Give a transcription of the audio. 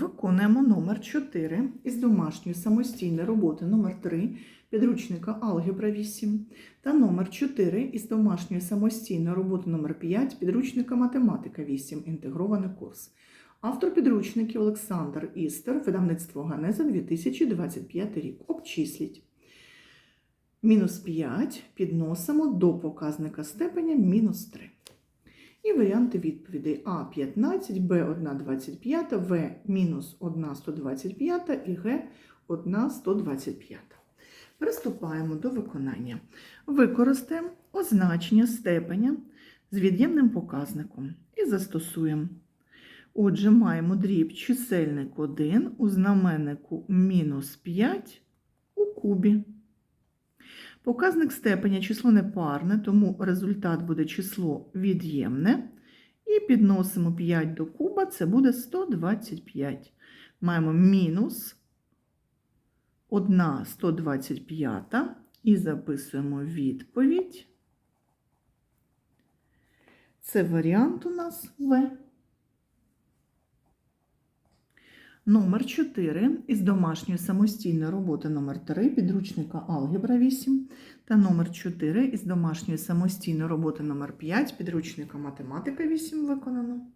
Виконуємо номер 4 із домашньої самостійної роботи номер 3 підручника Алгебра 8 та номер 4 із домашньої самостійної роботи номер 5 підручника Математика 8 інтегрований курс. Автор підручників Олександр Істер, видавництво Ганеза 2025 рік. Обчисліть. Мінус 5 підносимо до показника степеня мінус 3. І варіанти відповідей А 15, Б 1 25, В мінус 1 125 і Г125. Приступаємо до виконання. Використаємо означення степеня з від'ємним показником і застосуємо. Отже, маємо дріб чисельник 1 у знаменнику мінус 5 у кубі. Показник степеня число непарне, тому результат буде число від'ємне. І підносимо 5 до куба, це буде 125. Маємо мінус 1 125 і записуємо відповідь. Це варіант у нас В. Номер 4 із домашньої самостійної роботи номер 3 підручника Алгебра 8 та номер 4 із домашньої самостійної роботи номер 5 підручника Математика 8 виконано.